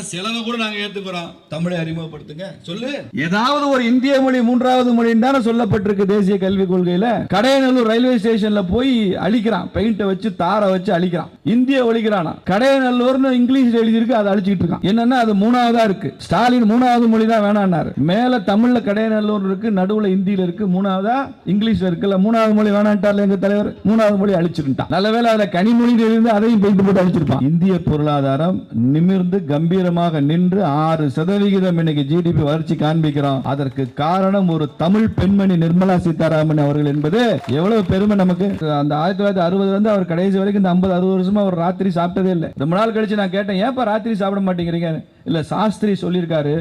செலவை கூட நாங்க ஏத்துக்கிறோம். தமிழை அறிமுகப்படுத்துங்க. சொல்லு. ஏதாவது ஒரு இந்திய மொழி மூன்றாவது மொழின்னு தானே சொல்லப்பட்டிருக்கு தேசிய கல்விக் கொள்கையில. கடையநல்லூர் ரயில்வே ஸ்டேஷன்ல போய் அழிக்கிறான். பெயிண்ட வச்சு தாரை வச்சு அழிக்கிறான். இந்திய ஒழிக்கிறானா? கடையநல்லூர்னு இங்கிலீஷ்ல எழுதியிருக்கு அதை அழிச்சிட்டு இருக்கான். என்னன்னா அது மூணாவதா இருக்கு. ஸ்டாலின் மூணாவது மொழி தான் வேணான்னாரு. மேல தமிழ்ல கடையநல்லூர் இருக்கு நடுவுல இந்தியில இருக்கு மூணாவதா இங்கிலீஷ்ல இருக்குல்ல மூணாவது மொழி வேணான்ட்டார்ல எங்க தலைவர்? மூணாவது மொழி அழிச்சிருந்தான் நல்லவேளை அதுல கனிமொழி இருந்து அதையும் பெயிண்ட் போட்டு அழிச்சிருப்பான். இந்திய பொருளாதாரம் நிமிர்ந்து கம்பீர் கம்பீரமாக நின்று ஆறு சதவிகிதம் இன்னைக்கு ஜிடிபி வளர்ச்சி காண்பிக்கிறோம். அதற்கு காரணம் ஒரு தமிழ் பெண்மணி நிர்மலா சீதாராமன் அவர்கள் என்பது எவ்வளவு பெருமை நமக்கு? அந்த ஆயிரத்தி தொள்ளாயிரத்தி அறுபதுல இருந்து அவர் கடைசி வரைக்கும் இந்த ஐம்பது அறுபது வருஷமா அவர் ராத்திரி சாப்பிட்டதே இல்லை. ரொம்ப நாள் கழிச்சு நான் கேட்டேன் ஏப்பா ராத்திரி சாப்பிட மாட்டேங்கிறீங்க இல்ல சாஸ்திரி சொல்லியிருக்காரு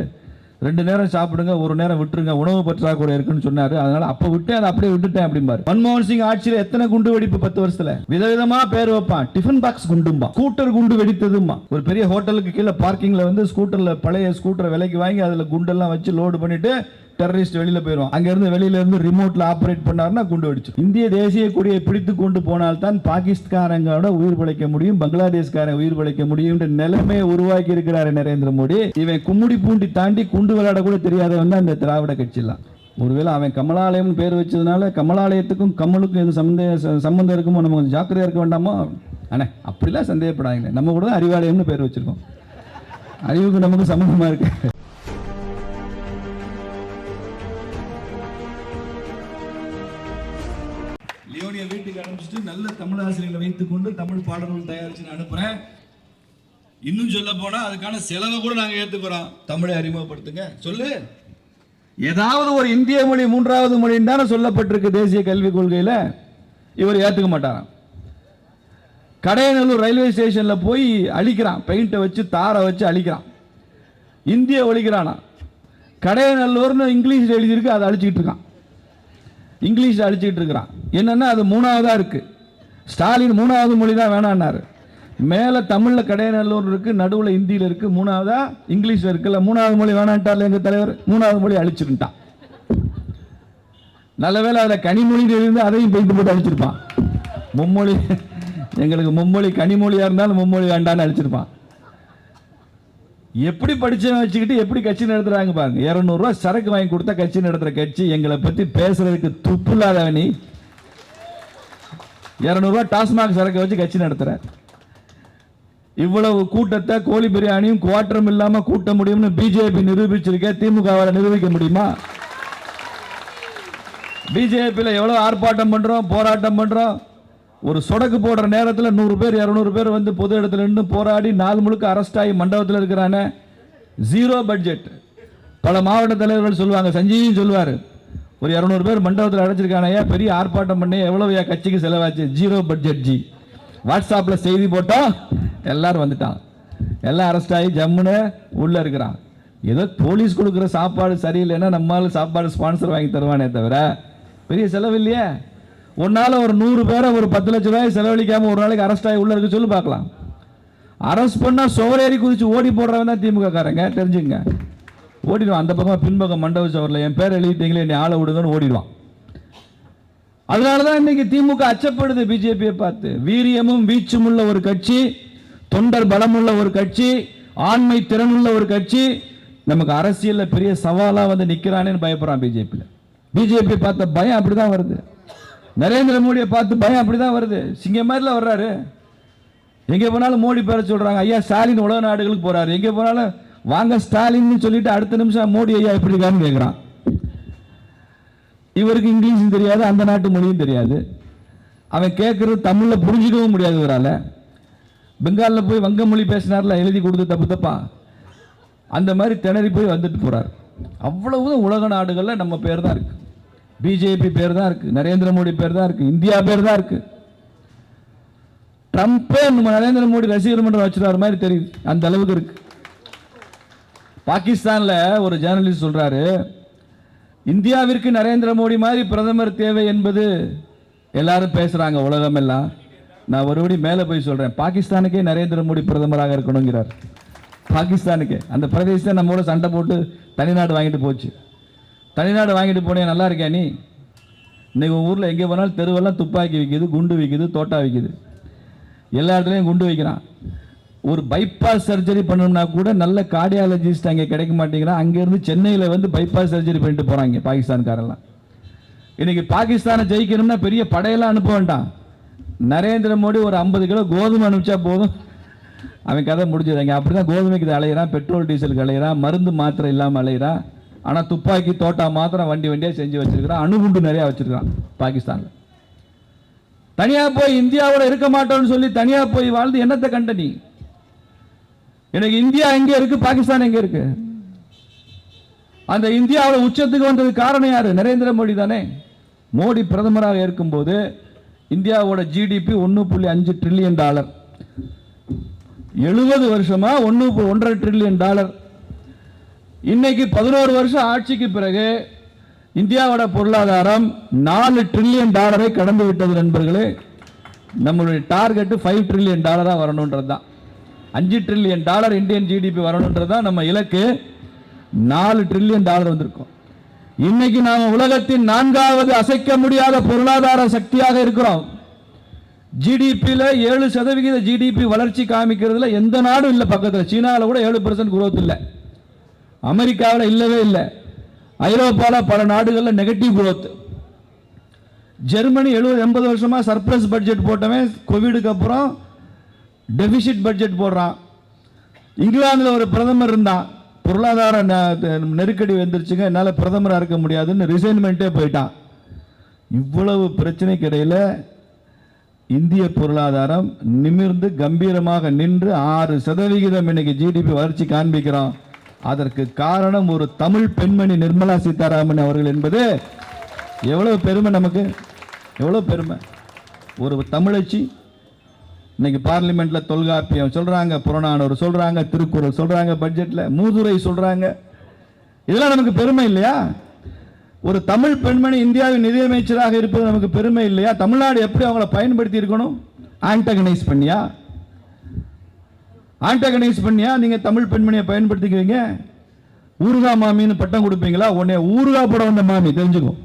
ரெண்டு நேரம் சாப்பிடுங்க ஒரு நேரம் விட்டுருங்க உணவு பற்றாக்குறை இருக்குன்னு சொன்னாரு. அதனால அப்ப விட்டு அதை அப்படியே விட்டுட்டேன் அப்படிம்பாரு. மன்மோகன் சிங் ஆட்சியில எத்தனை குண்டு வெடிப்பு பத்து வருஷத்துல? விதவிதமா பேர் வைப்பான். டிஃபன் பாக்ஸ் குண்டும்பா ஸ்கூட்டர் குண்டு வெடித்ததுமா ஒரு பெரிய ஹோட்டலுக்கு கீழே பார்க்கிங்ல வந்து ஸ்கூட்டர்ல பழைய ஸ்கூட்டரை விலைக்கு வாங்கி அதுல குண்டெல்லாம் வச்சு லோடு பண்ணிட்டு டெரரிஸ்ட் வெளியில போயிடுவான். அங்க இருந்து வெளியில இருந்து ரிமோட்ல ஆபரேட் பண்ணாருன்னா குண்டு வெடிச்சு. இந்திய தேசிய கொடியை பிடித்து கொண்டு போனால்தான் பாகிஸ்தானங்களோட உயிர் பிழைக்க முடியும் பங்களாதேஷ்காரன் உயிர் பிழைக்க முடியும் நிலைமையை உருவாக்கி இருக்கிறாரு நரேந்திர மோடி. இவன் கும்முடி பூண்டி தாண்டி குண்டு விளையாட கூட தெரியாதவன் தான் இந்த திராவிட கட்சியெல்லாம். ஒருவேளை அவன் கமலாலயம்னு பேர் வச்சதுனால கமலாலயத்துக்கும் கமலுக்கும் எது சம்பந்த சம்மந்தம் இருக்குமோ நம்ம கொஞ்சம் ஜாக்கிரதையா இருக்க வேண்டாமோ? அண்ணே அப்படிலாம் சந்தேகப்படாதீங்க. நம்ம கூட தான் அறிவாலயம்னு பேர் வச்சிருக்கோம். அறிவுக்கு நமக்கு சம்பந்தமா இருக்கு. தமிழ் ஆசிரியர்களை வைத்துக்கொண்டு தமிழ் பாடல்கள் தயாரிச்சு நான் அனுப்புறேன். இன்னும் சொல்ல போனா அதுக்கான செலவை கூட நாங்க ஏத்துக்கிறோம். தமிழை அறிமுகப்படுத்துங்க. சொல்லு. ஏதாவது ஒரு இந்திய மொழி மூன்றாவது மொழின்னு தானே சொல்லப்பட்டிருக்கு தேசிய கல்விக் கொள்கையில. இவர் ஏத்துக்க மாட்டாராம். கடையநல்லூர் ரயில்வே ஸ்டேஷன்ல போய் அழிக்கிறான். பெயிண்ட்டை வச்சு தாரை வச்சு அழிக்கிறான். இந்திய ஒழிக்கிறானா? கடையநல்லூர்னு இங்கிலீஷில் எழுதியிருக்கு அதை அழிச்சிட்டு இருக்கான். இங்கிலீஷில் அழிச்சிட்டு இருக்கிறான். என்னன்னா அது மூணாவதா இருக்கு. ஸ்டாலின் மூணாவது மொழி தான் வேணான்னாரு. மேல தமிழ்ல கடையநல்லூர் இருக்கு நடுவில் ஹிந்தியில் இருக்கு மூணாவதா இங்கிலீஷ்ல இருக்குல்ல மூணாவது மொழி வேணான்ட்டார்ல எங்க தலைவர்? மூணாவது மொழி அழிச்சிருந்தான் நல்லவேளை அதில் கனிமொழி இருந்து அதையும் பெயிண்ட் போட்டு அழிச்சிருப்பான். மும்மொழி எங்களுக்கு மும்மொழி கனிமொழியா இருந்தாலும் மும்மொழி வேண்டாம்னு அழிச்சிருப்பான். எப்படி படிச்சவன் வச்சுக்கிட்டு எப்படி கட்சி நடத்துறாங்க பாருங்க. இரநூறுவா சரக்கு வாங்கி கொடுத்தா கட்சி நடத்துகிற கட்சி எங்களை பற்றி பேசுறதுக்கு துப்பு இல்லாதவனி இரநூறுவா டாஸ்மாக் சரக்கை வச்சு கட்சி நடத்துகிறேன் இவ்வளவு கூட்டத்தை கோழி பிரியாணியும் குவாட்டரும் இல்லாமல் கூட்ட முடியும்னு பிஜேபி நிரூபிச்சிருக்க திமுகவால நிரூபிக்க முடியுமா? பிஜேபியில் எவ்வளோ ஆர்ப்பாட்டம் பண்ணுறோம் போராட்டம் பண்ணுறோம் ஒரு சொடக்கு போடுற நேரத்தில் நூறு பேர் இரநூறு பேர் வந்து பொது இடத்துல நின்று போராடி நாள் முழுக்க அரெஸ்ட் ஆகி மண்டபத்தில் இருக்கிறானே. ஜீரோ பட்ஜெட் பல மாவட்ட தலைவர்கள் சொல்லுவாங்க சஞ்சீவியும் சொல்லுவார். ஒரு இரநூறு பேர் மண்டபத்தில் அடைச்சிருக்கானயா பெரிய ஆர்ப்பாட்டம் பண்ணி எவ்வளவு கட்சிக்கு செலவாச்சு? ஜீரோ பட்ஜெட் ஜி வாட்ஸ்அப்பில் செய்தி போட்டோம் எல்லாரும் வந்துட்டான் எல்லாம் அரெஸ்ட் ஆகி ஜம்முன்னு உள்ளே இருக்கிறான். ஏதோ போலீஸ் கொடுக்குற சாப்பாடு சரியில்லைன்னா நம்மளால் சாப்பாடு ஸ்பான்சர் வாங்கி தருவானே தவிர பெரிய செலவு இல்லையே. உன்னால ஒரு நூறு பேரை ஒரு பத்து லட்ச ரூபாய் செலவழிக்காமல் ஒரு நாளைக்கு அரெஸ்ட் ஆகி உள்ள இருக்க சொல்லி பார்க்கலாம். அரெஸ்ட் பண்ணால் சுவரேறி குறித்து ஓடி போடுறவன் தான் திமுக காரங்க தெரிஞ்சுங்க. ஓடிடுவான். அந்த பக்கம் பின்பக்கம் மண்டப சவரில் என் பேர் எழுதிட்டீங்களே என்னை ஆளை விடுங்கன்னு ஓடிடுவான். அதனால தான் இன்னைக்கு திமுக அச்சப்படுது பிஜேபியை பார்த்து. வீரியமும் வீச்சும் உள்ள ஒரு கட்சி தொண்டர் பலமுள்ள ஒரு கட்சி ஆண்மை திறனுள்ள ஒரு கட்சி. நமக்கு அரசியலில் பெரிய சவாலாக வந்து நிற்கிறானேன்னு பயப்படுறான் பிஜேபியில். பிஜேபி பார்த்த பயம் அப்படி தான் வருது. நரேந்திர மோடியை பார்த்து பயம் அப்படி தான் வருது. சிங்கம் மாதிரிலாம் வர்றாரு. எங்கே போனாலும் மோடி பேர சொல்கிறாங்க ஐயா ஸ்டாலின் உலக நாடுகளுக்கு போகிறாரு எங்கே போனாலும் வாங்க ஸ்டாலின்னு சொல்லிட்டு அடுத்த நிமிஷம் மோடி ஐயா எப்படி இருக்கான்னு கேட்குறான் இவருக்கு இங்கிலீஷும் தெரியாது அந்த நாட்டு மொழியும் தெரியாது. அவன் கேட்கறது தமிழில் புரிஞ்சிக்கவும் முடியாது இவரால். பெங்காலில் போய் வங்க மொழி பேசினார்ல எழுதி கொடுத்து தப்பு தப்பா? அந்த மாதிரி திணறி போய் வந்துட்டு போறார். அவ்வளவு உலக நாடுகளில் நம்ம பேர் தான் இருக்கு. பிஜேபி பேர் தான் இருக்கு நரேந்திர மோடி பேர் தான் இருக்கு இந்தியா பேர் தான் இருக்கு. ட்ரம்ப்பே நம்ம நரேந்திர மோடி ரசிகர் மன்றம் வச்சுருவார் மாதிரி தெரியுது அந்த அளவுக்கு இருக்குது பாகிஸ்தான்ல ஒரு ஜேர்னலிஸ்ட் சொல்றாரு இந்தியாவிற்கு நரேந்திர மோடி மாதிரி பிரதமர் தேவை என்பது எல்லாரும் பேசுறாங்க உலகம் எல்லாம் நான் ஒருபடி மேலே போய் சொல்றேன் பாகிஸ்தானுக்கே நரேந்திர மோடி பிரதமராக இருக்கணுங்கிறார். பாகிஸ்தானுக்கு. அந்த பிரதேசத்தை நம்மளோட சண்டை போட்டு தனிநாடு வாங்கிட்டு போச்சு. தனிநாடு வாங்கிட்டு போனே நல்லா இருக்கியா நீ? இன்னைக்கு ஊரில் எங்கே போனாலும் தெருவெல்லாம் துப்பாக்கி விற்கிது குண்டு விற்கிது தோட்டா விற்கிது எல்லா இடத்துலையும் குண்டு வைக்கிறான். ஒரு பைபாஸ் சர்ஜரி பண்ணணும்னா கூட நல்ல கார்டியாலஜிஸ்ட் அங்கே கிடைக்க மாட்டேங்கிறான். அங்கேருந்து சென்னையில் வந்து பைபாஸ் சர்ஜரி பண்ணிட்டு போகிறாங்க பாகிஸ்தான்காரெல்லாம். இன்றைக்கி பாகிஸ்தானை ஜெயிக்கணும்னா பெரிய படையெல்லாம் அனுப்ப வேண்டாம். நரேந்திர மோடி ஒரு ஐம்பது கிலோ கோதுமை அனுப்பிச்சா போதும். அவன் கதை முடிஞ்சதுங்க. அப்படி தான் கோதுமைக்கு அலையிறான் பெட்ரோல் டீசலுக்கு அலையிறான் மருந்து மாத்திரை இல்லாமல் அலையிறான். ஆனால் துப்பாக்கி தோட்டா மாத்திரம் வண்டி வண்டியாக செஞ்சு வச்சுருக்கிறான். அணுகுண்டு நிறையா வச்சுருக்கான் பாகிஸ்தானில். தனியாக போய் இந்தியாவோட இருக்க மாட்டோம்னு சொல்லி தனியாக போய் வாழ்ந்து என்னத்தை கண்ட நீ? எனக்கு இந்தியா எங்கே இருக்கு? பாகிஸ்தான் எங்கே இருக்கு? அந்த இந்தியாவில் உச்சத்துக்கு வந்தது காரணம் யாரு? நரேந்திர மோடி தானே. மோடி பிரதமராக இருக்கும்போது இந்தியாவோட ஜிடிபி ஒன்று புள்ளி அஞ்சு ட்ரில்லியன் டாலர் எழுபது வருஷமா ஒன்று ஒன்றரை ட்ரில்லியன் டாலர் இன்னைக்கு பதினோரு வருஷம் ஆட்சிக்கு பிறகு இந்தியாவோட பொருளாதாரம் நாலு ட்ரில்லியன் டாலரை கடந்து விட்டது நண்பர்களே. நம்மளுடைய டார்கெட் ஃபைவ் ட்ரில்லியன் டாலராக வரணுன்றது தான் அஞ்சு ட்ரில்லியன் டாலர் இந்தியன் ஜிடிபி வரணுன்றது தான் நம்ம இலக்கு. நாலு ட்ரில்லியன் டாலர் வந்திருக்கோம். இன்னைக்கு நாம் உலகத்தின் நான்காவது அசைக்க முடியாத பொருளாதார சக்தியாக இருக்கிறோம். ஜிடிபியில் ஏழு சதவிகித ஜிடிபி வளர்ச்சி காமிக்கிறதுல எந்த நாடும் இல்லை பக்கத்தில். சீனாவில் கூட ஏழு பர்சன்ட் குரோத் இல்லை. அமெரிக்காவில் இல்லவே இல்லை. ஐரோப்பாவில் பல நாடுகளில் நெகட்டிவ் குரோத் ஜெர்மனி எழுபது எண்பது வருஷமாக சர்ப்ளஸ் பட்ஜெட் போட்டவன். கோவிடுக்கு அப்புறம் டெபிசிட் பட்ஜெட் போடுறான். இங்கிலாந்தில் ஒரு பிரதமர் இருந்தான் பொருளாதார நெருக்கடி வந்துருச்சுங்க என்னால் பிரதமராக இருக்க முடியாதுன்னு ரிசைன்மெண்ட்டே போயிட்டான். இவ்வளவு பிரச்சனைக்கு இடையில் இந்திய பொருளாதாரம் நிமிர்ந்து கம்பீரமாக நின்று ஆறு சதவிகிதம் இன்னைக்கு ஜிடிபி வளர்ச்சி காண்பிக்கிறோம். அதற்கு காரணம் ஒரு தமிழ் பெண்மணி நிர்மலா சீதாராமன் அவர்கள் என்பது. எவ்வளவு பெருமை நமக்கு? எவ்வளவு பெருமை? ஒரு தமிழச்சி இன்னைக்கு பார்லிமெண்ட்ல தொல்காப்பியம் சொல்றாங்க புறநானூறு சொல்றாங்க திருக்குறள் சொல்றாங்க பட்ஜெட்ல மூதுரை சொல்றாங்க. இதெல்லாம் நமக்கு பெருமை இல்லையா? ஒரு தமிழ் பெண்மணி இந்தியாவின் நிதியமைச்சராக இருப்பது நமக்கு பெருமை இல்லையா? தமிழ்நாடு எப்படி அவங்கள பயன்படுத்தி இருக்கணும்? ஆன்டகனைஸ் பண்ணியா? ஆன்டகனைஸ் பண்ணியா? நீங்க தமிழ் பெண்மணியை பயன்படுத்திக்குவீங்க. ஊருகா மாமின்னு பட்டம் கொடுப்பீங்களா? உடனே ஊறுகா போட வந்த மாமி தெரிஞ்சுக்கும்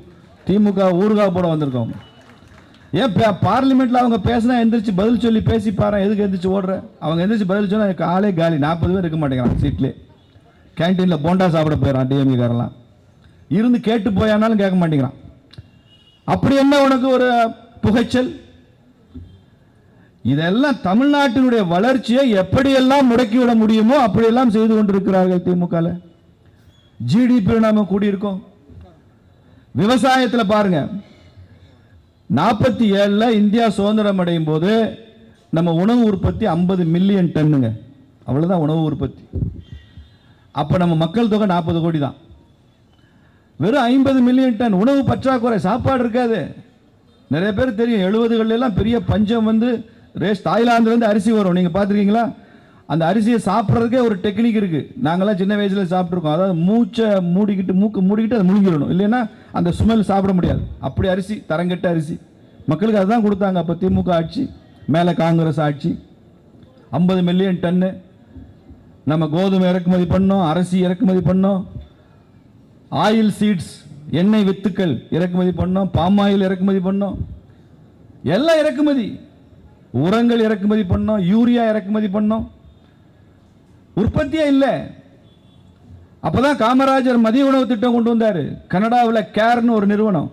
திமுக ஊறுகா போட வந்திருக்கோம். ஏன் பே- பார்லிமெண்ட்ல அவங்க பேசினா எந்திரிச்சு பதில் சொல்லி பேசி பாரு எதுக்கு எந்திரிச்சு ஓடுற? அவங்க எந்திரிச்சு பதில் சொன்னா காலே காலி. நாற்பது பேர் இருக்க மாட்டேங்கிறான் சீட்லேயே கேன்டீன்ல போண்டா சாப்பிட போயிடறான் டிஎம்கே காரெல்லாம். இருந்து கேட்டு போயானாலும் கேட்க மாட்டேங்கிறான். அப்படி என்ன உனக்கு ஒரு புகைச்சல்? இதெல்லாம் தமிழ்நாட்டினுடைய வளர்ச்சியை எப்படியெல்லாம் முடக்கிவிட முடியுமோ அப்படியெல்லாம் செய்து கொண்டிருக்கிறார்கள் திமுகல. ஜிடிபி நாம கூடியிருக்கோம். விவசாயத்தில் பாருங்கள் நாற்பத்தி ஏழில் இந்தியா சுதந்திரம் அடையும் போது நம்ம உணவு உற்பத்தி ஐம்பது மில்லியன் டன்னுங்க. அவ்வளோதான் உணவு உற்பத்தி. அப்போ நம்ம மக்கள் தொகை நாற்பது கோடி தான். வெறும் ஐம்பது மில்லியன் டன் உணவு பற்றாக்குறை சாப்பாடு இருக்காது. நிறைய பேர் தெரியும் எழுபதுகள்லாம் எல்லாம் பெரிய பஞ்சம் வந்து ரேஸ் தாய்லாந்துலேருந்து அரிசி வரும். நீங்கள் பார்த்துருக்கீங்களா? அந்த அரிசியை சாப்பிட்றதுக்கே ஒரு டெக்னிக் இருக்குது நாங்களாம் சின்ன வயசில் சாப்பிட்ருக்கோம் அதாவது மூச்சை மூடிக்கிட்டு மூக்கு மூடிக்கிட்டு அதை முழுங்கிடணும். இல்லைன்னா அந்த ஸ்மெல் சாப்பிட முடியாது. அப்படி அரிசி தரங்கெட்ட அரிசி. மக்களுக்கு அதுதான் கொடுத்தாங்க. அப்போ திமுக ஆட்சி மேலே காங்கிரஸ் ஆட்சி. ஐம்பது மில்லியன் டன்னு நம்ம கோதுமை இறக்குமதி பண்ணோம் அரிசி இறக்குமதி பண்ணோம். ஆயில் சீட்ஸ் எண்ணெய் வித்துக்கள் இறக்குமதி பண்ணோம் பாம் ஆயில் இறக்குமதி பண்ணோம். எல்லாம் இறக்குமதி. உரங்கள் இறக்குமதி பண்ணோம் யூரியா இறக்குமதி பண்ணோம். உற்பத்தியே இல்லை. அப்போதான் காமராஜர் மதிய உணவு திட்டம் கொண்டு வந்தார். கனடாவில் கேர்னு ஒரு நிறுவனம்.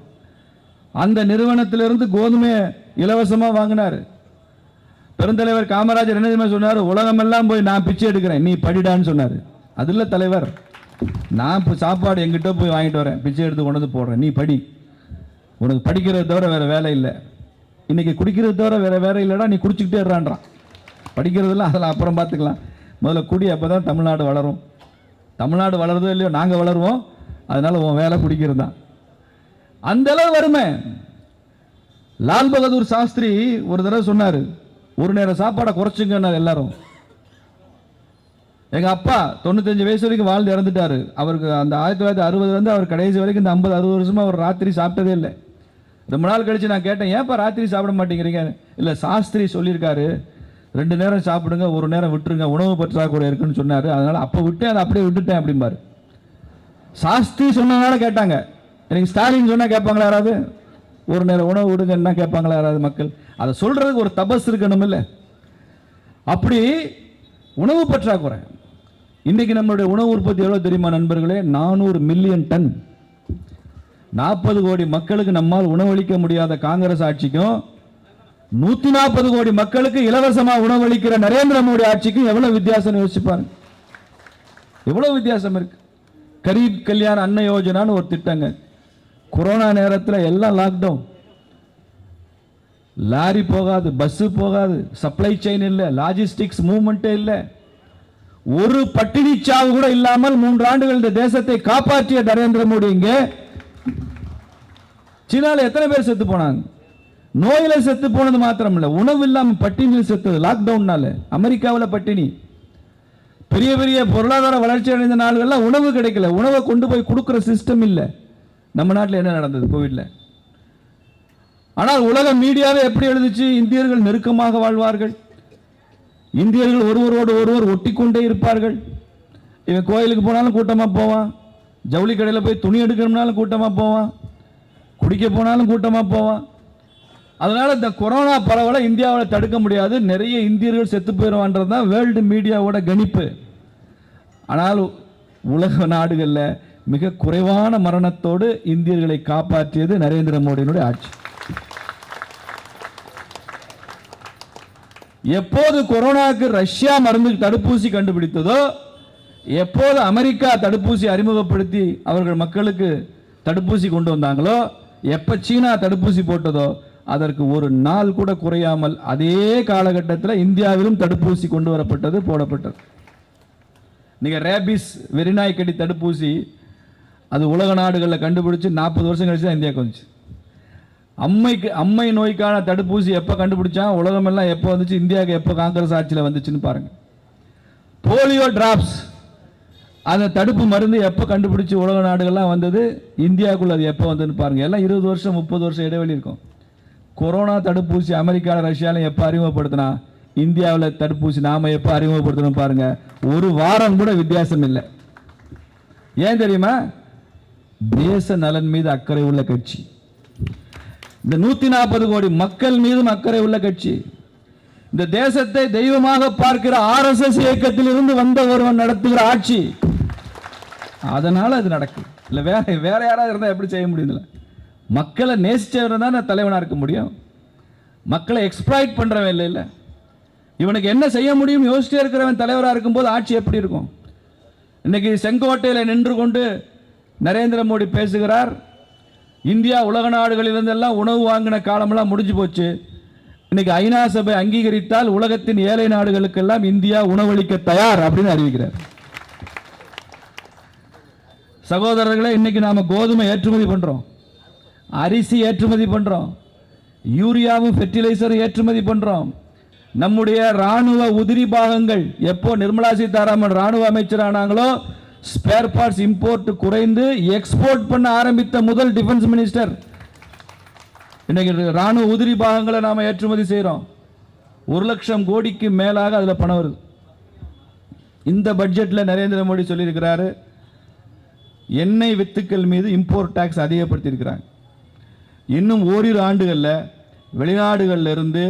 அந்த நிறுவனத்திலிருந்து கோதுமையை இலவசமாக வாங்கினார். பெருந்தலைவர் காமராஜர் என்ன சொன்னார்? உலகமெல்லாம் போய் நான் பிச்சை எடுக்கிறேன் நீ படிடான்னு சொன்னார். அது இல்லை தலைவர். நான் இப்போ சாப்பாடு எங்கிட்ட போய் வாங்கிட்டு வரேன். பிச்சை எடுத்து கொண்டு வந்து போடுறேன். நீ படி. உனக்கு படிக்கிறத தவிர வேறு வேலை இல்லை. இன்றைக்கி குடிக்கிறது தவிர வேறு வேலை இல்லைடா நீ குடிச்சிக்கிட்டே இருறான்றான். படிக்கிறதெல்லாம் அதெல்லாம் அப்புறம் பார்த்துக்கலாம் முதல்ல குடி அப்போ தான் தமிழ்நாடு வளரும். தமிழ்நாடு வளருதோ இல்லையோ நாங்கள் வளருவோம். அதனால் உன் வேலை குடிக்கிறது தான். அந்த அளவு வறுமை. லால் பகதூர் சாஸ்திரி ஒரு தடவை சொன்னார் ஒரு நேரம் சாப்பாடை குறைச்சுங்கன்னார் எல்லாரும். எங்கள் அப்பா தொண்ணூத்தஞ்சு வயசு வரைக்கும் வாழ்ந்து இறந்துட்டார். அவருக்கு அந்த ஆயிரத்தி தொள்ளாயிரத்தி அறுபதுலேருந்து அவர் கடைசி வரைக்கும் இந்த ஐம்பது அறுபது வருஷமாக அவர் ராத்திரி சாப்பிட்டதே இல்லை. ரொம்ப நாள் கழித்து நான் கேட்டேன் ஏன்ப்பா ராத்திரி சாப்பிட மாட்டேங்கிறீங்க? இல்லை சாஸ்திரி சொல்லியிருக்காரு ரெண்டு நேரம் சாப்பிடுங்க ஒரு நேரம் விட்டுருங்க உணவு பற்றாக்குறை இருக்குன்னு சொன்னார். அதனால் அப்போ விட்டேன் அதை அப்படியே விட்டுட்டேன் அப்படிம்பார். சாஸ்திரி சொன்னதுனால கேட்டாங்க. எனக்கு ஸ்டாலின் சொன்னால் கேட்பாங்களா யாராவது? ஒரு நேரம் உணவு விடுங்கன்னா கேட்பாங்களா யாராவது மக்கள்? அதை சொல்கிறதுக்கு ஒரு தபஸ் இருக்கணும் இல்லை அப்படி உணவு பற்றாக்குறை. இன்றைக்கு நம்மளுடைய உணவு உற்பத்தி எவ்வளோ தெரியுமா நண்பர்களே? நானூறு மில்லியன் டன். நாற்பது கோடி மக்களுக்கு நம்மால் உணவளிக்க முடியாத காங்கிரஸ் ஆட்சிக்கும் நூத்தி நாற்பது கோடி மக்களுக்கு இலவசமா உணவளிக்கிற நரேந்திர மோடி ஆட்சிக்கும் எவ்வளவு வித்தியாசம் யோசிச்சு எவ்வளவு வித்தியாசம் இருக்கு. கரீப் கல்யாண் அன்ன யோஜனான்னு ஒரு திட்டங்க. கொரோனா நேரத்தில் எல்லாம் லாக்டவுன் லாரி போகாது பஸ்ஸு போகாது சப்ளை செயின் இல்லை லாஜிஸ்டிக்ஸ் மூவ்மெண்ட்டே இல்லை. ஒரு பட்டினி சாவு கூட இல்லாமல் மூன்று ஆண்டுகள் இந்த தேசத்தை காப்பாற்றிய நரேந்திர மோடி இங்கே. சீனாவில் எத்தனை பேர் செத்து போனாங்க? நோயில செத்து போனது மாத்திரம் இல்லை உணவு இல்லாமல் பட்டினியில் செத்தது லாக்டவுன்னால அமெரிக்காவில் பட்டினி. பெரிய பெரிய பொருளாதார வளர்ச்சி அடைந்த நாள்கள்லாம் உணவு கிடைக்கல. உணவை கொண்டு போய் கொடுக்குற சிஸ்டம் இல்லை. நம்ம நாட்டில் என்ன நடந்தது? கோவிட்ல ஆனால் உலக மீடியாவே எப்படி எழுதுச்சு? இந்தியர்கள் நெருக்கமாக வாழ்வார்கள். இந்தியர்கள் ஒருவரோடு ஒருவர் ஒட்டி கொண்டே இருப்பார்கள். இவன் கோயிலுக்கு போனாலும் கூட்டமாக போவான். ஜவுளி கடையில் போய் துணி எடுக்கணும்னாலும் கூட்டமாக போவான். குடிக்க போனாலும் கூட்டமாக போவான். அதனால் இந்த கொரோனா பரவலை இந்தியாவில் தடுக்க முடியாது. நிறைய இந்தியர்கள் செத்து போயிடுவான்றது தான் வேர்ல்டு மீடியாவோட கணிப்பு. ஆனால் உலக நாடுகளில் மிக குறைவான மரணத்தோடு இந்தியர்களை காப்பாற்றியது நரேந்திர மோடியினுடைய ஆட்சி. எப்போது கொரோனாவுக்கு ரஷ்யா மருந்து தடுப்பூசி கண்டுபிடித்ததோ எப்போது அமெரிக்கா தடுப்பூசி அறிமுகப்படுத்தி அவர்கள் மக்களுக்கு தடுப்பூசி கொண்டு வந்தாங்களோ எப்போ சீனா தடுப்பூசி போட்டதோ அதற்கு ஒரு நாள் கூட குறையாமல் அதே காலகட்டத்தில் இந்தியாவிலும் தடுப்பூசி கொண்டு வரப்பட்டது போடப்பட்டது. நீங்கள் ரேபிஸ் வெறிநாய்க்கடி தடுப்பூசி அது உலக நாடுகளில் கண்டுபிடிச்சி நாற்பது வருஷம் கழிச்சு தான் இந்தியாவுக்கு வந்துச்சு. அம்மைக்கு அம்மை நோய்க்கான தடுப்பூசி எப்போ கண்டுபிடிச்சான் உலகமெல்லாம் எப்போ வந்துச்சு இந்தியாவுக்கு எப்போ காங்கிரஸ் ஆட்சியில் வந்துச்சுன்னு பாருங்கள் போலியோ டிராப்ஸ் அந்த தடுப்பு மருந்து எப்போ கண்டுபிடிச்சி உலக நாடுகள்லாம் வந்தது இந்தியாவுக்குள்ளே அது எப்போ வந்ததுன்னு பாருங்கள் எல்லாம் இருபது வருஷம் முப்பது வருஷம் இடைவெளி இருக்கும். கொரோனா தடுப்பூசி அமெரிக்காவில் ரஷ்யாவில் எப்போ அறிமுகப்படுத்தினா? இந்தியாவில் தடுப்பூசி நாம எப்போ அறிமுகப்படுத்தணும் பாருங்க. ஒரு வாரம் கூட வித்தியாசம் இல்லை. ஏன் தெரியுமா? தேச நலன் மீது அக்கறை உள்ள கட்சி. இந்த நூத்தி நாற்பது கோடி மக்கள் மீதும் அக்கறை உள்ள கட்சி. இந்த தேசத்தை தெய்வமாக பார்க்கிற ஆர்எஸ்எஸ் இயக்கத்தில் இருந்து வந்த ஒருவன் நடத்துகிற ஆட்சி. அதனால அது நடக்குது இல்லை வேற வேற யாராவது இருந்தா எப்படி செய்ய முடியுதுல்ல மக்களை நேசிச்சவன் தானே தலைவனாக இருக்க முடியும். மக்களை எக்ஸ்ப்ளாய்ட் பண்ணுறவன் இல்லை இல்லை. இவனுக்கு என்ன செய்ய முடியும் யோசிச்சே இருக்கிறவன் தலைவராக இருக்கும்போது ஆட்சி எப்படி இருக்கும்? இன்றைக்கி செங்கோட்டையில் நின்று கொண்டு நரேந்திர மோடி பேசுகிறார். இந்தியா உலக நாடுகளிலிருந்தெல்லாம் உணவு வாங்கின காலமெல்லாம் முடிஞ்சு போச்சு. இன்னைக்கு ஐநா சபை அங்கீகரித்தால் உலகத்தின் ஏழை நாடுகளுக்கெல்லாம் இந்தியா உணவளிக்க தயார் அப்படின்னு அறிவிக்கிறார். சகோதரர்களை இன்னைக்கு நாம கோதுமை ஏற்றுமதி பண்றோம். அரிசி ஏற்றுமதி பண்ணுறோம் யூரியாவும் ஃபெர்டிலைசரும் ஏற்றுமதி பண்ணுறோம் நம்முடைய ராணுவ உதிரி பாகங்கள் எப்போ நிர்மலா சீதாராமன் ராணுவ அமைச்சரானாங்களோ ஸ்பேர் பார்ட்ஸ் இம்போர்ட் குறைந்து எக்ஸ்போர்ட் பண்ண ஆரம்பித்த முதல் டிஃபென்ஸ் மினிஸ்டர் இன்னைக்கு ராணுவ உதிரி பாகங்களை நாம் ஏற்றுமதி செய்கிறோம் ஒரு லட்சம் கோடிக்கு மேலாக அதில் பணம் வருது. இந்த பட்ஜெட்டில் நரேந்திர மோடி சொல்லியிருக்கிறாரு எண்ணெய் வித்துக்கள் மீது இம்போர்ட் டேக்ஸ் அதிகப்படுத்தியிருக்கிறாங்க. இன்னும் ஓரிரு ஆண்டுகளில் வெளிநாடுகளில் இருந்து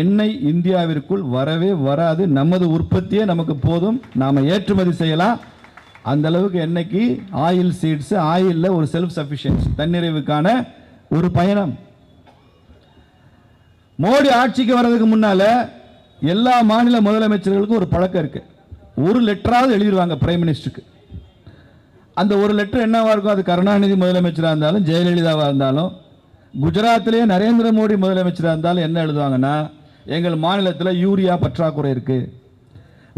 எண்ணெய் இந்தியாவிற்குள் வரவே வராது. நமது உற்பத்தியே நமக்கு போதும். நாம் ஏற்றுமதி செய்யலாம். அந்த அளவுக்கு என்னைக்கு ஆயில் சீட்ஸ் ஆயிலில் ஒரு செல்ஃப் சஃபிஷியன்ஸ் தன்னிறைவுக்கான ஒரு பயணம். மோடி ஆட்சிக்கு வர்றதுக்கு முன்னால எல்லா மாநில முதலமைச்சர்களுக்கும் ஒரு பழக்கம் இருக்குது ஒரு லெட்டராவது எழுதிடுவாங்க பிரைம் மினிஸ்டருக்கு அந்த ஒரு லெட்டர் என்னவாக இருக்கும் அது கருணாநிதி முதலமைச்சராக இருந்தாலும் ஜெயலலிதாவாக இருந்தாலும் குஜராத்திலேயே நரேந்திர மோடி முதலமைச்சராக இருந்தாலும் என்ன எழுதுவாங்கன்னா எங்கள் மாநிலத்தில் யூரியா பற்றாக்குறை இருக்குது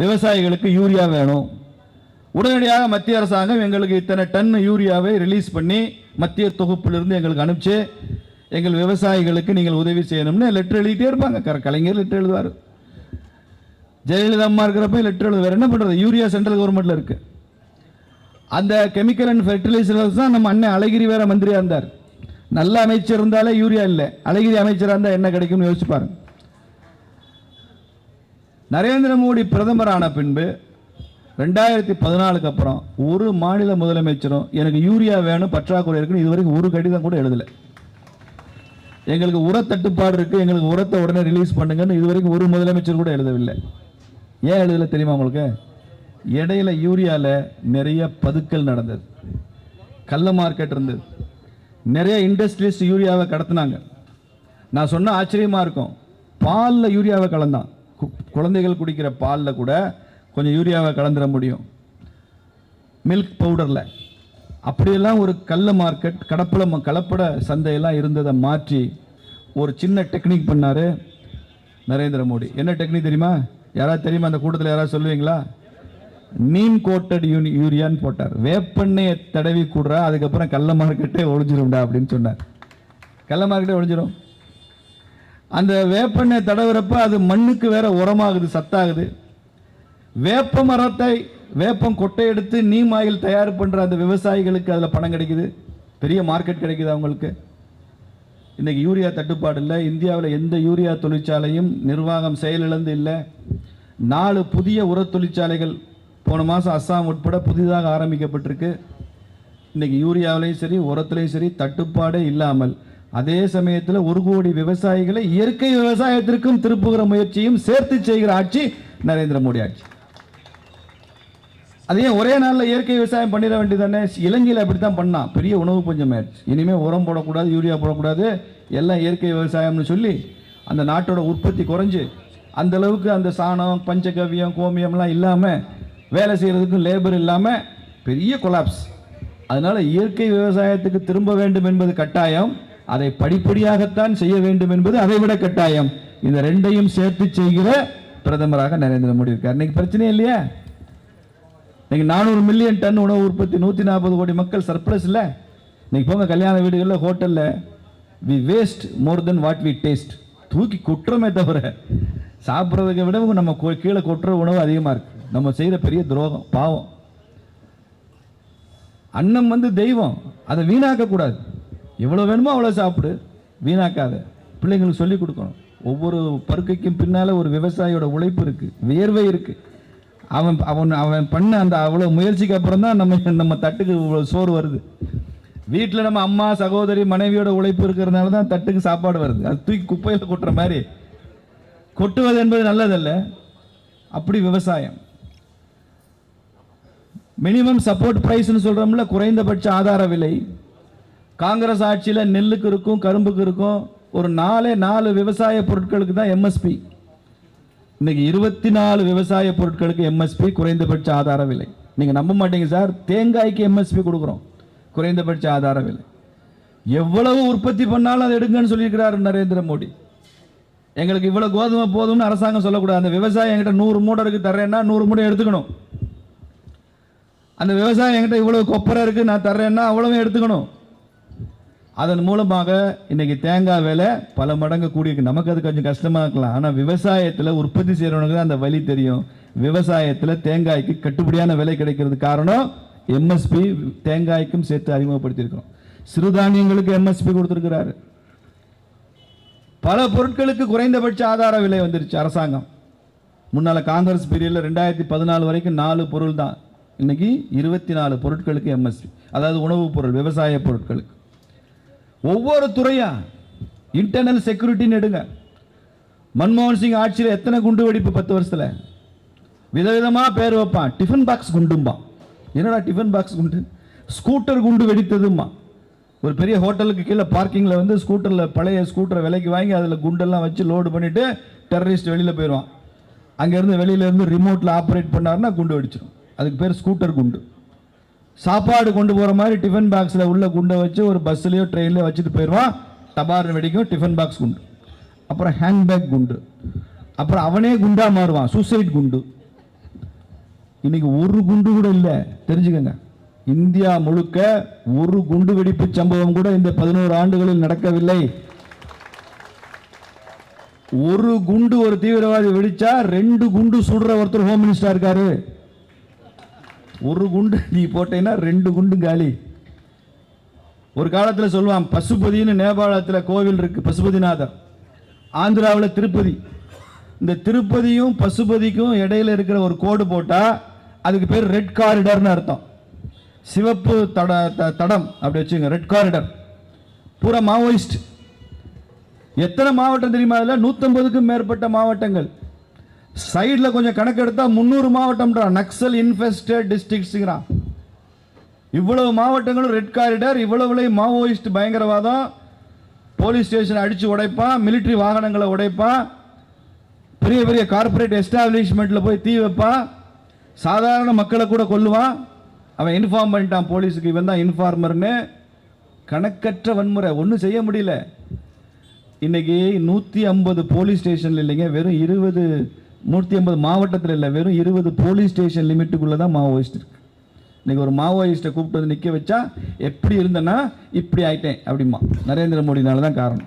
விவசாயிகளுக்கு யூரியா வேணும். உடனடியாக மத்திய அரசாங்கம் எங்களுக்கு இத்தனை டன் யூரியாவை ரிலீஸ் பண்ணி மத்திய தொகுப்பிலிருந்து எங்களுக்கு அனுப்பிச்சு எங்கள் விவசாயிகளுக்கு நீங்கள் உதவி செய்யணும்னு லெட்டர் எழுதிட்டே இருப்பாங்க. கர கலைஞர் லெட்டர் எழுதுவார். ஜெயலலிதா அம்மா இருக்கிறப்ப லெட்டர் எழுதுவார். என்ன பண்ணுறது யூரியா சென்ட்ரல் கவர்மெண்ட்டில் இருக்குது அந்த கெமிக்கல் அண்ட் ஃபெர்டிலைசர்ஸ் தான் நம்ம அண்ணன் அழகிரி வேற மந்திரியாக இருந்தார். நல்ல அமைச்சர் இருந்தாலே யூரியா இல்லை. அழகிரி அமைச்சராக இருந்தால் என்ன கிடைக்கும்னு யோசிச்சு பாருங்க. நரேந்திர மோடி பிரதமர் ஆன பின்பு ரெண்டாயிரத்தி பதினாலுக்கு அப்புறம் ஒரு மாநில முதலமைச்சரும் எனக்கு யூரியா வேணும் பற்றாக்குறை இருக்குன்னு இதுவரைக்கும் ஒரு கடிதம் கூட எழுதலை. எங்களுக்கு உர தட்டுப்பாடு எங்களுக்கு உரத்தை உடனே ரிலீஸ் பண்ணுங்கன்னு இதுவரைக்கும் ஒரு முதலமைச்சர் கூட எழுதவில்லை. ஏன் எழுதலை தெரியுமா உங்களுக்கு? இடையில யூரியாவில் நிறைய பதுக்கல் நடந்தது. கள்ள மார்க்கெட் இருந்தது. நிறைய இண்டஸ்ட்ரீஸ் யூரியாவை கடத்தினாங்க. நான் சொன்ன ஆச்சரியமாக இருக்கும். பாலில் யூரியாவை கலந்தான். குழந்தைகள் குடிக்கிற பாலில் கூட கொஞ்சம் யூரியாவை கலந்துட முடியும். மில்க் பவுடரில் அப்படியெல்லாம் ஒரு கல்ல மார்க்கெட் கடப்பட கலப்பட சந்தையெல்லாம் இருந்ததை மாற்றி ஒரு சின்ன டெக்னிக் பண்ணார் நரேந்திர மோடி. என்ன டெக்னிக் தெரியுமா? யாராவது தெரியுமா? அந்த கூட்டத்தில் யாராவது சொல்லுவீங்களா? நீம் கோட்டட் யூனி யூரியான்னு போட்டார். வேப்பெண்ணெயை தடவி கூடுறா அதுக்கப்புறம் கள்ள மார்க்கெட்டே ஒழிஞ்சிரும்டா அப்படின்னு சொன்னார். கள்ள மார்க்கெட்டே ஒழிஞ்சிரும் அந்த வேப்பெண்ணெய் தடவுறப்ப அது மண்ணுக்கு வேற உரமாகுது சத்தாகுது. வேப்ப மரத்தை வேப்பம் கொட்டை எடுத்து நீம் ஆயில் தயார் பண்ணுற அந்த விவசாயிகளுக்கு அதில் பணம் கிடைக்குது. பெரிய மார்க்கெட் கிடைக்குது அவங்களுக்கு. இன்றைக்கி யூரியா தட்டுப்பாடு இல்லை. இந்தியாவில் எந்த யூரியா தொழிற்சாலையும் நிர்வாகம் செயலிழந்து இல்லை. நாலு புதிய உர தொழிற்சாலைகள் போன மாதம் அஸ்ஸாம் உட்பட புதிதாக ஆரம்பிக்கப்பட்டிருக்கு. இன்றைக்கி யூரியாவிலையும் சரி உரத்துலையும் சரி தட்டுப்பாடே இல்லாமல் அதே சமயத்தில் ஒரு கோடி விவசாயிகளை இயற்கை விவசாயத்திற்கும் திருப்புகிற முயற்சியும் சேர்த்து செய்கிற ஆட்சி நரேந்திர மோடி ஆட்சி. அதே ஒரே நாளில் இயற்கை விவசாயம் பண்ணிட வேண்டியதானே இலங்கையில் அப்படி தான் பண்ணான் பெரிய உணவு பஞ்சம் ஆயிடுச்சு. இனிமேல் உரம் போடக்கூடாது யூரியா போடக்கூடாது எல்லாம் இயற்கை விவசாயம்னு சொல்லி அந்த நாட்டோட உற்பத்தி குறைஞ்சு அந்த அளவுக்கு அந்த சாணம் பஞ்சகவ்யம் கோமியம்லாம் இல்லாமல் வேலை செய்கிறதுக்கும் லேபர் இல்லாமல் பெரிய கொலாப்ஸ் அதனால் இயற்கை விவசாயத்துக்கு திரும்ப வேண்டும் என்பது கட்டாயம். அதை படிப்படியாகத்தான் செய்ய வேண்டும் என்பது அதை விட கட்டாயம். இந்த ரெண்டையும் சேர்த்து செய்கிற பிரதமராக நரேந்திர மோடி இருக்கார். இன்னைக்கு பிரச்சனையே இல்லையா? இன்னைக்கு நானூறு மில்லியன் டன் உணவு உற்பத்தி நூற்றி நாற்பது கோடி மக்கள் சர்ப்ளஸ் இல்லை? இன்னைக்கு போங்க கல்யாண வீடுகளில் ஹோட்டலில் we waste more than what we taste தூக்கி கொட்டுறோமே தவிர சாப்பிட்றதுக்கு விட நம்ம கீழே கொட்டுற உணவு அதிகமாக இருக்கு. நம்ம செய்கிற பெரிய துரோகம் பாவம். அன்னம் வந்து தெய்வம். அதை வீணாக்கக்கூடாது. எவ்வளோ வேணுமோ அவ்வளோ சாப்பிடு. வீணாக்காத. பிள்ளைங்களுக்கு சொல்லிக் கொடுக்கணும். ஒவ்வொரு பருக்கைக்கும் பின்னால் ஒரு விவசாயியோட உழைப்பு இருக்குது வியர்வை இருக்குது அவன் அவன் அவன் பண்ண அந்த அவ்வளோ முயற்சிக்கு அப்புறம் தான் நம்ம நம்ம தட்டுக்கு இவ்வளோ சோறு வருது. வீட்டில் நம்ம அம்மா சகோதரி மனைவியோட உழைப்பு இருக்கிறதுனால தான் தட்டுக்கு சாப்பாடு வருது. அது தூக்கி குப்பையில் கொட்டுற மாதிரி. கொட்டுவது என்பது நல்லதல்ல. அப்படி விவசாயம். மினிமம் சப்போர்ட் ப்ரைஸ்னு சொல்கிறோம்ல குறைந்தபட்ச ஆதார விலை. காங்கிரஸ் ஆட்சியில் நெல்லுக்கு இருக்கும் கரும்புக்கு இருக்கும் ஒரு நாலே நாலு விவசாய பொருட்களுக்கு தான் எம்எஸ்பி இன்னைக்கு இருபத்தி நாலு விவசாய பொருட்களுக்கு எம்எஸ்பி குறைந்தபட்ச ஆதார விலை. நீங்கள் நம்ப மாட்டீங்க சார் தேங்காய்க்கு எம்எஸ்பி கொடுக்குறோம் குறைந்தபட்ச ஆதார விலை. எவ்வளவு உற்பத்தி பண்ணாலும் அதை எடுங்கன்னு சொல்லியிருக்கிறார் நரேந்திர மோடி. எங்களுக்கு இவ்வளோ கோதுமை போதும்னு அரசாங்கம் சொல்லக்கூடாது. அந்த விவசாயம் என்கிட்ட நூறு மூடை இருக்குது தர்றேன்னா நூறு மூடை எடுத்துக்கணும். அந்த விவசாயம் என்கிட்ட இவ்வளோ கொப்பரை இருக்குது நான் தர்றேன்னா அவ்வளவு எடுத்துக்கணும். அதன் மூலமாக இன்னைக்கு தேங்காய் விலை பல மடங்கு கூடியிருக்கு. நமக்கு அது கொஞ்சம் கஷ்டமாக இருக்கலாம். ஆனால் விவசாயத்தில் உற்பத்தி செய்கிறவனுக்கு தான் அந்த வழி தெரியும். விவசாயத்தில் தேங்காய்க்கு கட்டுப்படியான விலை கிடைக்கிறது காரணம் எம்எஸ்பி தேங்காய்க்கும் சேர்த்து அறிமுகப்படுத்தியிருக்கிறோம். சிறுதானியங்களுக்கு எம்எஸ்பி கொடுத்துருக்கிறாரு. பல பொருட்களுக்கு குறைந்தபட்ச ஆதார விலை வந்துருச்சு அரசாங்கம். முன்னால் காங்கிரஸ் பீரியடில் ரெண்டாயிரத்தி பதினாலு வரைக்கும் நாலு பொருள் தான். இன்னைக்கு இருபத்தி நாலு பொருட்களுக்கு எம்எஸ்பி அதாவது உணவுப் பொருள் விவசாய பொருட்களுக்கு. ஒவ்வொரு துறையாக இன்டர்னல் செக்யூரிட்டின்னு எடுங்க. மன்மோகன் சிங் ஆட்சியில் எத்தனை குண்டு வெடிப்பு பத்து வருஷத்தில்? விதவிதமாக பேர் வைப்பான். டிஃபன் பாக்ஸ் குண்டும்பான் என்னடா டிஃபன் பாக்ஸ் குண்டு? ஸ்கூட்டர் குண்டு வெடித்ததும்மா ஒரு பெரிய ஹோட்டலுக்கு கீழே பார்க்கிங்கில் வந்து ஸ்கூட்டரில் பழைய ஸ்கூட்டரை விலைக்கு வாங்கி அதில் குண்டெல்லாம் வச்சு லோடு பண்ணிவிட்டு டெரரிஸ்ட் வெளியில் போயிடுவான். அங்கேருந்து வெளியில இருந்து ரிமோட்டில் ஆப்ரேட் பண்ணாருன்னா குண்டு வெடிச்சிடும் அதுக்கு பேர் ஸ்கூட்டர் குண்டு. சாப்பாடு கொண்டு போகிற மாதிரி டிஃபன் பாக்ஸில் உள்ள குண்டை வச்சு ஒரு பஸ்ஸுலேயோ ட்ரெயின்லையோ வச்சுட்டு போயிடுவான். டபார்னு வெடிக்கும் டிஃபன் பாக்ஸ் குண்டு. அப்புறம் ஹேண்ட்பேக் குண்டு. அப்புறம் அவனே குண்டாக மாறுவான் சூசைட் குண்டு. இன்னைக்கு ஒரு குண்டு கூட இல்லை. தெரிஞ்சுக்கங்க. இந்தியா முழுக்க ஒரு குண்டு வெடிப்பு சம்பவம் கூட இந்த பதினோரு ஆண்டுகளில் நடக்கவில்லை. ஒரு குண்டு ஒரு தீவிரவாதி வெடிச்சா ரெண்டு குண்டு சுடுற ஒருத்தர் ஹோம் மினிஸ்டர் இருக்காரு. ஒரு குண்டு நீ போட்டேன்னா ரெண்டு குண்டும் காலி. ஒரு காலத்தில் சொல்லுவான் பசுபதினு நேபாளத்தில் கோவில் இருக்குது பசுபதிநாதர். ஆந்திராவில் திருப்பதி. இந்த திருப்பதியும் பசுபதிக்கும் இடையில இருக்கிற ஒரு கோடு போட்டால் அதுக்கு பேர் ரெட் காரிடர்னு அர்த்தம். சிவப்பு தட த- தடம் அப்படி வச்சுங்க ரெட் காரிடர். பூரா மாவோயிஸ்ட். எத்தனை மாவட்டம் தெரியுமா அதில்? நூற்றம்பதுக்கும் மேற்பட்ட மாவட்டங்கள். சைடில் கொஞ்சம் கணக்கு எடுத்தால் முந்நூறு மாவட்டம்ன்றான் நக்சல் இன்ஃபெஸ்டட் டிஸ்ட்ரிக்ட்ஸுங்கிறான் இவ்வளவு மாவட்டங்களும் ரெட் காரிடர் இவ்வளவுலேயும் மாவோயிஸ்ட் பயங்கரவாதம். போலீஸ் ஸ்டேஷன் அடித்து உடைப்பான் மிலிட்டரி வாகனங்களை உடைப்பான். பெரிய பெரிய கார்ப்பரேட் எஸ்டாப்ளிஷ்மெண்ட்டில் போய் தீ வைப்பான். சாதாரண மக்களை கூட கொல்லுவான். அவன் இன்ஃபார்ம் பண்ணிட்டான் போலீஸுக்கு இவன் தான் இன்ஃபார்மர்னு கணக்கற்ற வன்முறை ஒன்றும் செய்ய முடியல. இன்னைக்கு நூற்றி ஐம்பது போலீஸ் ஸ்டேஷன்ல இல்லைங்க வெறும் இருபது நூற்றி ஐம்பது மாவட்டத்தில் இல்லை வெறும் இருபது போலீஸ் ஸ்டேஷன் லிமிட்டுக்குள்ளே தான் மாவோயிஸ்ட் இருக்கு. இன்னைக்கு ஒரு மாவோயிஸ்ட்டை கூப்பிட்டு வந்து நிற்க வச்சா எப்படி இருந்தேன்னா இப்படி ஆயிட்டேன் அப்படிமா நரேந்திர மோடினால தான் காரணம்.